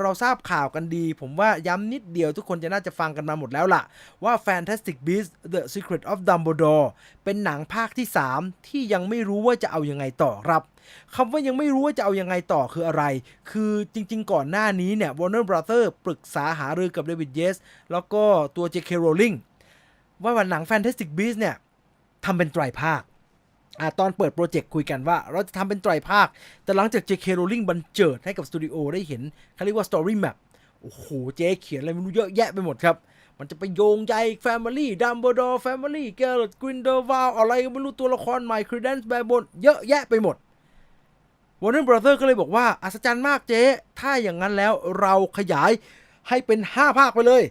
เราทราบข่าวกันดี ผมว่าย้ำนิดเดียวทุกคนจะน่าจะฟังกันมาหมดแล้วล่ะ ว่า Fantastic Beasts The Secret of Dumbledore เป็นหนังภาคที่ 3 ที่ยังไม่รู้ว่าจะเอายังไงต่อครับคำว่ายังไม่รู้ว่าจะเอายังไงต่อคืออะไร คือจริงๆก่อนหน้านี้เนี่ย Warner Brother ปรึกษาหารือกับ David Yates แล้วก็ตัว J.K. Rowling ว่าวันหนัง Fantastic Beasts เนี่ยทำเป็นไตรภาค อ่าตอนเปิดโปรเจกต์คุยกันว่า เราจะทำเป็นไตรภาค แต่หลังจาก J.K. Rowling บันเจิดให้กับสตูดิโอได้เห็นเขาเรียกว่า Story Map โอ้โห เจ๊เขียนอะไรไม่รู้เยอะแยะไปหมดครับ มันจะไปโยงใย Family Dumbledore Family Geralt Grindelwald อะไรก็ไม่รู้ตัวละครใหม่ Credence Barebone เยอะแยะไปหมด Warner Brother ก็เลยบอกว่า อัศจรรย์มากเจ๊ ถ้าอย่างนั้นแล้วเราขยายให้เป็น 5 ภาคไปเลย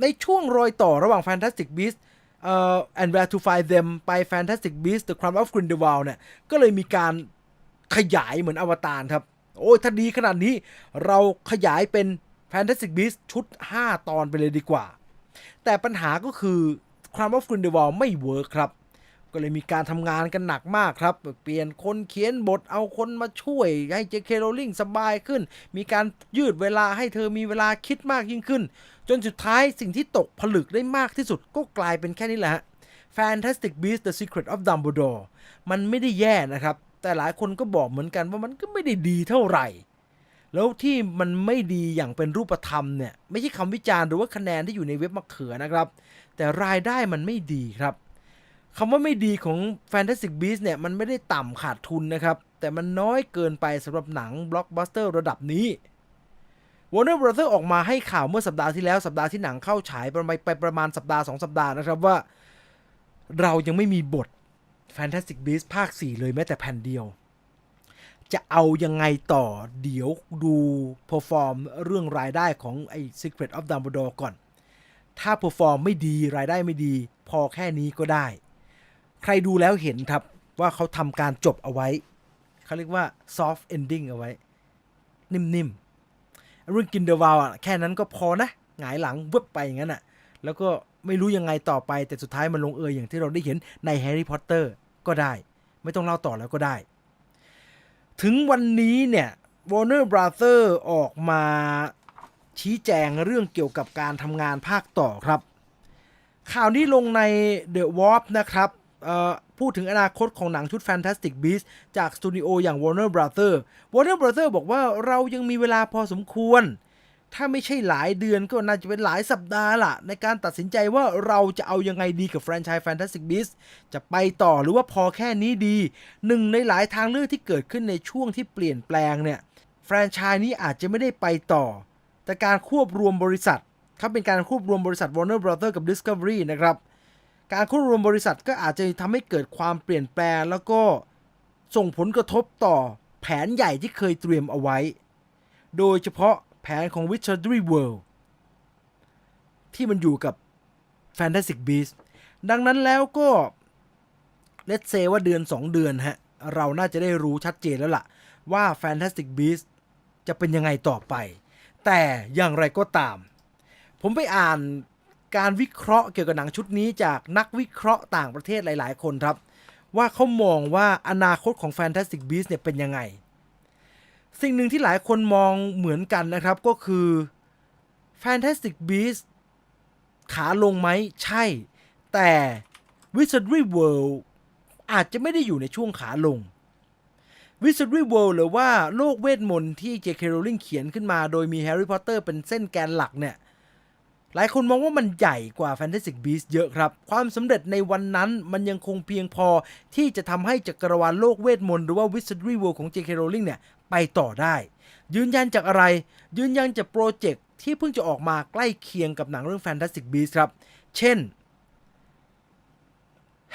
ในช่วงรอยต่อระหว่าง Fantastic Beasts เอ่อ and where to find them ไป Fantastic Beasts The Crown of Grindelwald เนี่ย ก็เลยมีการขยายเหมือนอวตารครับ โอ้ยถ้าดีขนาดนี้เราขยายเป็น Fantastic Beasts ชุด 5 ตอนไปเลยดีกว่า แต่ปัญหาก็คือ Crown of Grindelwald ไม่เวิร์คครับ ก็เลยมีการทำงานกันหนักมากครับ เปลี่ยนคนเขียนบทเอาคนมาช่วย ให้เจเคโรลิงสบายขึ้น มีการยืดเวลาให้เธอมีเวลาคิดมากยิ่งขึ้น จนสุดท้ายสิ่งที่ตกผลึกได้มากที่สุดก็กลายเป็นแค่นี้แหละฮะ Fantastic Beasts The Secret of Dumbledore มันไม่ได้แย่นะครับ แต่หลายคนก็บอกเหมือนกันว่ามันก็ไม่ได้ดีเท่าไหร่ แล้วที่มันไม่ดีอย่างเป็นรูปธรรมเนี่ยไม่ใช่คำวิจารณ์หรือว่าคะแนนที่อยู่ในเว็บมะเขือนะครับ แต่รายได้มันไม่ดีครับ คำว่าไม่ดีของ Fantastic Beasts เนี่ย มันไม่ได้ต่ำขาดทุนนะครับ แต่มันน้อยเกินไปสำหรับหนังบล็อกบัสเตอร์ระดับนี้ Warner Brother ออกมาให้ข่าวเมื่อสัปดาห์ที่แล้ว สัปดาห์ที่หนังเข้าฉายประมาณไปประมาณสัปดาห์ 2 สัปดาห์นะครับว่า เรายังไม่มีบท Fantastic Beasts ภาค 4 เลยแม้แต่แผ่นเดียว จะเอายังไงต่อเดี๋ยวดู perform เรื่องรายได้ของไอ้ Secret of Dumbledore ก่อน ถ้า perform ไม่ดีรายได้ไม่ดี พอแค่นี้ก็ได้ ใครดูแล้วเห็นครับว่าเขาทำการจบเอาไว้ เขาเรียกว่า soft ending เอาไว้ นิ่มๆเรื่องกินเดวาอะแค่นั้นก็พอนะหงายหลังเวึบไปอย่างนั้นอะ แล้วก็ไม่รู้ยังไงต่อไป แต่สุดท้ายมันลงเอยอย่างที่เราได้เห็นในแฮร์รี่พอตเตอร์ก็ได้ ไม่ต้องเล่าต่อแล้วก็ได้ ถึงวันนี้เนี่ย Warner Brother ออกมาชี้แจงเรื่องเกี่ยวกับการทำงานภาคต่อครับ ข่าวนี้ลงใน The Warp นะครับ พูดถึงอนาคตของหนังชุด Fantastic Beasts จากสตูดิโออย่าง Warner Brother Warner Brother บอกว่าเรายังมีเวลาพอสมควร ถ้าไม่ใช่หลายเดือนก็น่าจะเป็นหลายสัปดาห์ล่ะในการตัดสินใจว่าเราจะเอายังไงดีกับแฟรนไชส์ Fantastic Beasts จะไปต่อหรือว่าพอแค่นี้ดี หนึ่งในหลายทางเลือกที่เกิดขึ้นในช่วงที่เปลี่ยนแปลงเนี่ยแฟรนไชส์นี้อาจจะไม่ได้ไปต่อ แต่การควบรวมบริษัทครับเป็นการควบรวมบริษัท Warner Brother กับ Discovery นะครับ การควบรวมบริษัทก็อาจจะทำให้เกิดความเปลี่ยนแปลง แล้วก็ส่งผลกระทบต่อแผนใหญ่ที่เคยเตรียมเอาไว้ โดยเฉพาะแผนของ Wizardry World ที่มันอยู่กับ Fantastic Beasts ดังนั้นแล้วก็ let's say ว่าเดือน 2 เดือนฮะ เราน่าจะได้รู้ชัดเจนแล้วล่ะ ว่า Fantastic Beasts จะเป็นยังไงต่อไป แต่อย่างไรก็ตาม ผมไปอ่าน การวิเคราะห์เกี่ยวกับหนังชุดนี้จากนักวิเคราะห์ต่างประเทศหลาย ๆ คนครับ ว่าเขามองว่าอนาคตของ Fantastic Beasts เนี่ยเป็นยังไง สิ่งหนึ่งที่หลายคนมองเหมือนกันนะครับก็คือ Fantastic Beasts ขาลงไหมใช่ แต่ Wizardry World อาจจะไม่ได้อยู่ในช่วงขาลง Wizardry World หรือว่าโลกเวทมนต์ที่ J.K. Rowling เขียนขึ้นมา โดยมี Harry Potter เป็นเส้นแกนหลักเนี่ย หลายคนมองว่ามันใหญ่กว่า Fantastic Beasts เยอะครับ ความสำเร็จในวันนั้นมันยังคงเพียงพอที่จะทำให้จักรวาลโลกเวทมนต์หรือว่า Wizardry World ของ J.K. Rowling เนี่ยไปต่อได้ ยืนยันจากอะไร ยืนยันจากโปรเจกต์ที่เพิ่งจะออกมาใกล้เคียงกับหนังเรื่อง Fantastic Beasts ครับ เช่น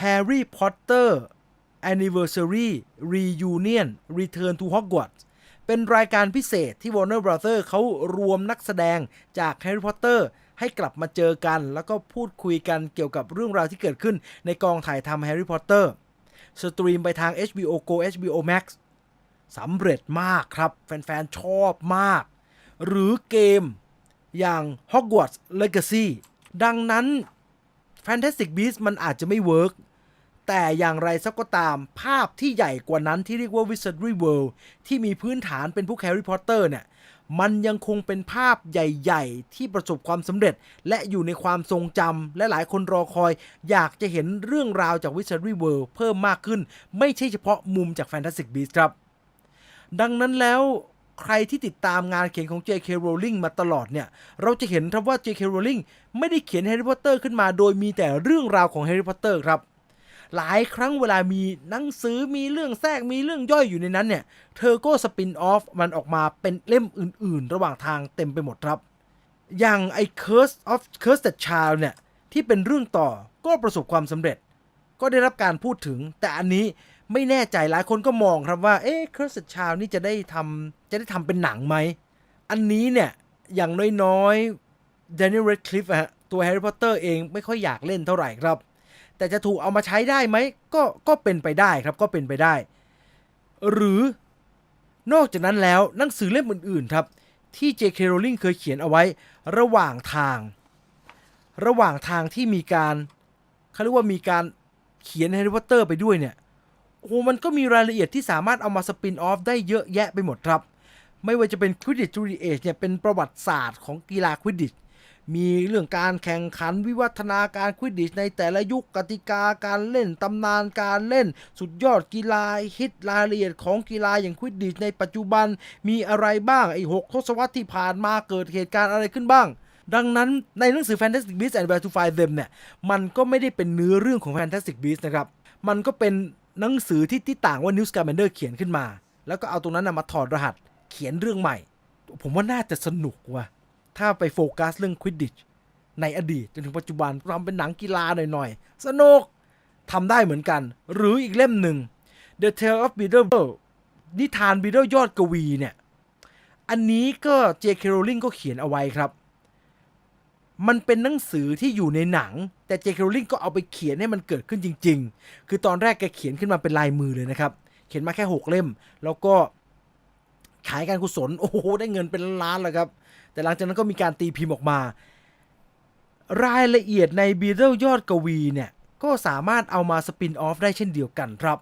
Harry Potter Anniversary Reunion Return to Hogwarts เป็นรายการพิเศษที่ Warner Brother เขารวมนักแสดงจาก Harry Potter ให้กลับมาเจอกัน แล้วก็พูดคุยกันเกี่ยวกับเรื่องราวที่เกิดขึ้นในกองถ่ายทำ Harry Potter สตรีมไปทาง HBO Go HBO Max สำเร็จมากครับ แฟนๆ ชอบมาก หรือเกมอย่าง Hogwarts Legacy ดังนั้น Fantastic Beasts มันอาจจะไม่เวิร์ก แต่อย่างไรสักก็ตามภาพที่ใหญ่กว่านั้นที่เรียกว่า Wizardry World ที่มีพื้นฐานเป็นพวก Harry Potter เนี่ยมันยังคงเป็นภาพใหญ่ ๆ ที่ประสบความสำเร็จ และอยู่ในความทรงจำและหลายคนรอคอย อยากจะเห็นเรื่องราวจาก Wizardry World เพิ่มมากขึ้น ไม่ใช่เฉพาะมุมจาก Fantastic Beasts ครับ ดังนั้นแล้วใครที่ติดตามงานเขียนของ J.K. Rowling มาตลอดเนี่ย เราจะเห็นครับว่า J.K. Rowling ไม่ได้เขียน Harry Potter ขึ้นมาโดยมีแต่เรื่องราวของ Harry Potter ครับ หลายครั้งเวลามีหนังสือมีเรื่องแทรกมีเรื่องย่อยอยู่ในนั้นเนี่ย เธอก็สปินออฟมันออกมาเป็นเล่มอื่น ๆ ระหว่างทางเต็มไปหมดครับ อย่างไอ้ Curse of Cursed Child เนี่ย ที่เป็นเรื่องต่อก็ประสบความสำเร็จ ก็ได้รับการพูดถึง แต่อันนี้ไม่แน่ใจหลายคนก็มองครับว่า เอ๊ะ Cursed Child นี่จะได้ทำจะได้ทำเป็นหนังไหม อันนี้เนี่ย อย่างน้อยๆ Daniel Radcliffe ฮะตัวแฮร์รี่พอตเตอร์เองไม่ค่อยอยากเล่นเท่าไหร่ครับ แต่จะถูกเอามาใช้ได้ไหมก็ก็เป็นไปได้ครับก็เป็นไปได้ หรือนอกจากนั้นแล้วหนังสือเล่มอื่นๆครับ ที่ J.K. Rowling เคยเขียนเอาไว้ระหว่างทาง ระหว่างทางที่มีการเขาเรียกว่ามีการเขียนแฮร์รี่พอตเตอร์ไปด้วยเนี่ยโอ้มันก็มีรายละเอียดที่สามารถเอามาสปินออฟได้เยอะแยะไปหมดครับ ไม่ว่าจะเป็น Quidditch Through the Age เนี่ยเป็นประวัติศาสตร์ของกีฬา Quidditch มีเรื่องการแข่งขันวิวัฒนาการ Quidditch ในแต่ละยุคกติกาการเล่นตำนานการเล่น สุดยอดกีฬาฮิตรายละเอียดของกีฬาอย่าง Quidditch ในปัจจุบัน มีอะไรบ้างไอ้หกทศวรรษที่ผ่านมาเกิดเหตุการณ์อะไรขึ้นบ้าง ดังนั้นในหนังสือ Fantastic Beasts and Where to Find Them เนี่ยมันก็ไม่ได้เป็นเนื้อเรื่องของ Fantastic Beasts นะครับมันก็เป็นหนังสือที่ที่ต่างว่า Newt Scamander เขียนขึ้นมา แล้วก็เอาตรงนั้นนะมาถอดรหัสเขียนเรื่องใหม่ ผมว่าน่าจะสนุกว่ะ ถ้าไปโฟกัสเรื่อง Quidditch ในอดีตจนถึงปัจจุบันทำเป็นหนังกีฬาหน่อยๆ สนุกทำได้เหมือนกัน หรืออีกเล่มหนึ่ง The Tale of Beedle นิทาน Beedle ยอดกวีเนี่ย อันนี้ก็ J.K. Rowling ก็เขียนเอาไว้ครับ มันเป็นหนังสือที่อยู่ในหนัง แต่ J.K. Rowling ก็เอาไปเขียนให้มันเกิดขึ้นจริง ๆ คือตอนแรกแกเขียนขึ้นมาเป็นลายมือเลยนะครับ เขียนมาแค่ 6 เล่ม แล้วก็ ขายการกุศลโอ้โหได้เงินเป็นล้านแล้วครับ แต่หลังจากนั้นก็มีการตีพิมพ์ออกมา รายละเอียดในบีเ l ลยอดกวีเนี่ย ก็สามารถเอามาสปินออฟได้เช่นเดียวกันครับ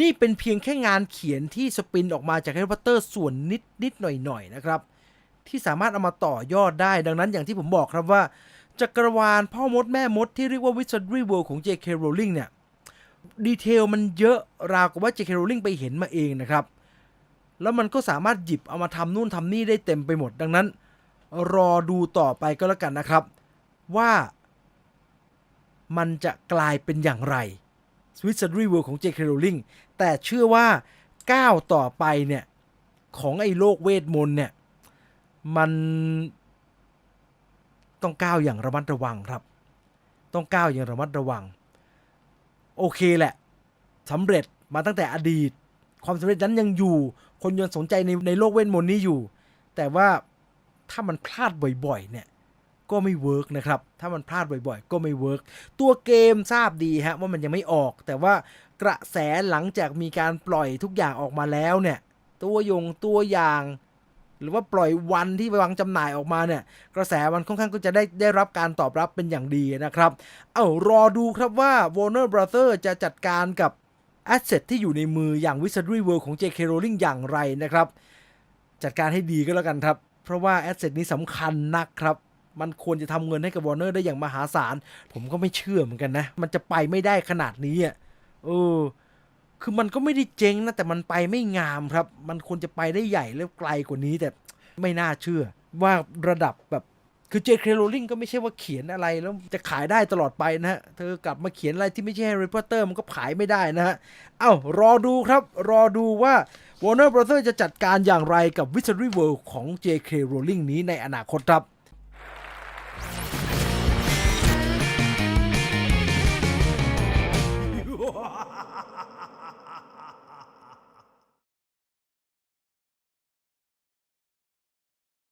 นี่เป็นเพียงแค่งานเขียนที่สปินออกมาจากแฮร์รี่พอตเตอร์ส่วนนิดนิดหน่อยหน่อยๆนะครับ ที่สามารถเอามาต่อยอดได้ดังนั้นอย่างที่ผมบอกครับว่าจักรวาลพ่อมดแม่มดที่เรียกว่า Wizardry World ของ J.K. Rowling เนี่ยดีเทลมันเยอะราวกับว่า J.K. Rowling ไปเห็นมาเองนะครับ แล้วมันก็สามารถหยิบเอามาทำนู่นทำนี่ได้เต็มไปหมด ดังนั้น รอดูต่อไปก็แล้วกันนะครับ ว่ามันจะกลายเป็นอย่างไร Wizardry World ของ J.K. Rowling แต่เชื่อว่าก้าวต่อไปเนี่ย ของไอ้โลกเวทมนต์เนี่ย มันต้องก้าวอย่างระมัดระวังครับ ต้องก้าวอย่างระมัดระวัง โอเคแหละสำเร็จมาตั้งแต่อดีต ความสำเร็จนั้นยังอยู่ คนยังสนใจในในโลกเวทมนต์นี้อยู่ แต่ว่าถ้ามันพลาดบ่อยๆ เนี่ย ก็ไม่เวิร์กนะครับ ถ้ามันพลาดบ่อยๆ ก็ไม่เวิร์กตัวเกมทราบดีฮะว่ามันยังไม่ออก แต่ว่ากระแสหลังจากมีการปล่อยทุกอย่างออกมาแล้วเนี่ย ตัวยงตัวอย่าง หรือว่าปล่อยวันที่วางจำหน่ายออกมาเนี่ย กระแสมันค่อนข้างก็จะได้ได้รับการตอบรับเป็นอย่างดีนะครับ เอา้ารอดูครับว่า Warner Brother จะจัดการกับ แอสเซทที่อยู่ในมืออย่าง Wizardry World ของ J.K. Rowling อย่างไรนะครับ จัดการให้ดีก็แล้วกันครับ เพราะว่าแอสเซทนี้สำคัญนักครับ มันควรจะทำเงินให้กับ Warner ได้อย่างมหาศาล ผมก็ไม่เชื่อเหมือนกันนะ มันจะไปไม่ได้ขนาดนี้อะเออ คือมันก็ไม่ได้เจ๊งนะ แต่มันไปไม่งามครับ มันควรจะไปได้ใหญ่และไกลกว่านี้แต่ไม่น่าเชื่อว่าระดับแบบ คือ J.K. Rowling ก็ไม่ใช่ว่าเขียนอะไรแล้วจะขายได้ตลอดไปนะฮะ เธอกลับมาเขียนอะไรที่ไม่ใช่ Harry Potter มันก็ขายไม่ได้นะฮะ เอ้ารอดูครับ รอดูว่า Warner Brother จะจัดการอย่างไรกับ Wizardry World ของ J.K. Rowling นี้ในอนาคตครับ